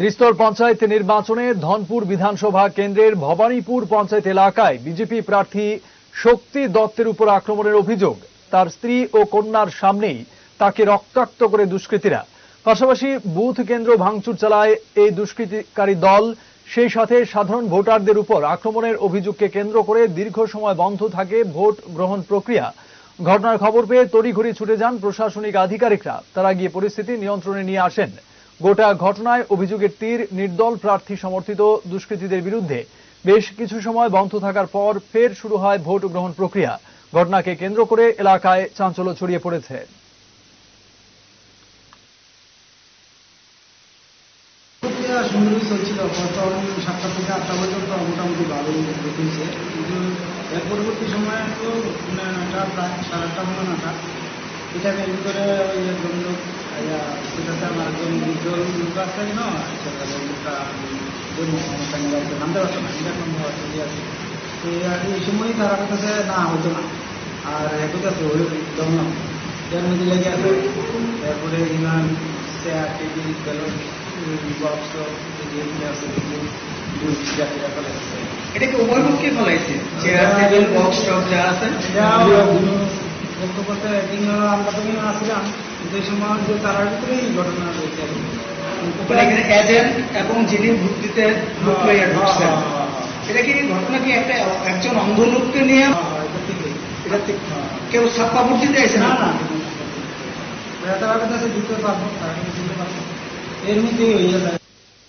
ত্রিস্তর পঞ্চায়েত নির্বাচনে ধনপুর বিধানসভা কেন্দ্রের ভবানীপুর পঞ্চায়েত এলাকায় বিজেপি প্রার্থী শক্তি দত্তের উপর আক্রমণের অভিযোগ। তার স্ত্রী ও কন্যার সামনেই তাকে রক্তাক্ত করে দুষ্কৃতীরা। পাশাপাশি বুথ কেন্দ্র ভাঙচুর চালায় এই দুষ্কৃতিকারী দল। সেই সাথে সাধারণ ভোটারদের উপর আক্রমণের অভিযোগকে কেন্দ্র করে দীর্ঘ সময় বন্ধ থাকে ভোট গ্রহণ প্রক্রিয়া। ঘটনার খবর পেয়ে তড়িঘড়ি ছুটে যান প্রশাসনিক আধিকারিকরা। তারা গিয়ে পরিস্থিতি নিয়ন্ত্রণে নিয়ে আসেন। গোটা ঘটনায় অভিযোগের তীর, নির্দল প্রার্থী সমর্থিত দুষ্কৃতীদের বিরুদ্ধে। বেশ কিছু সময় বন্ধ থাকার পর ফের শুরু হয় ভোট গ্রহণ প্রক্রিয়া। ঘটনাকে কেন্দ্র করে এলাকায় চাঞ্চল্য ছড়িয়ে পড়েছে। সাতটা থেকে আটটা পর্যন্ত মোটামুটি চলছে। কিন্তু এর পরবর্তী তো মানে সাড়ে আটটা মনে এটা এর ভিতরে ওই যে বন্ধু সেটাতে আমার একজন উজ্জ্বল লোক আছে না সেটা লোকটা পারতো না এটা কোনো অসুবিধা আছে এই- এই তারা কাছে না হতো না। আর এত আছে ওই দম না। এর মধ্যে লেগে আছে তারপরে ইমান চেয়ার টেবিল বেলুন বক্স যেগুলি আছে জাতীয় ফেলাইছে এটা ফলাইছে চেয়ার টেবিল বক্স টক যা আছে? বলতে বলতে একদিন আমরা তো কিনা আসছিলাম যে সময় যে তারার ভিতরেই ঘটনা রয়েছে কি। এখানে এজেন্ট এবং যিনি লোক লইয়া ঢুকছেন হ্যাঁ, এটা কি ঘটনা কি একটা একজন অন্ধ লোককে নিয়ে? হ্যাঁ, এটা ঠিক হ্যাঁ। কেউ ছাপ্পা ভোট দিতে এসে না না তারা কাছে ঢুকতে পারব তারা কাছে ঢুকতে পারব এর মধ্যেই হয়ে যায়।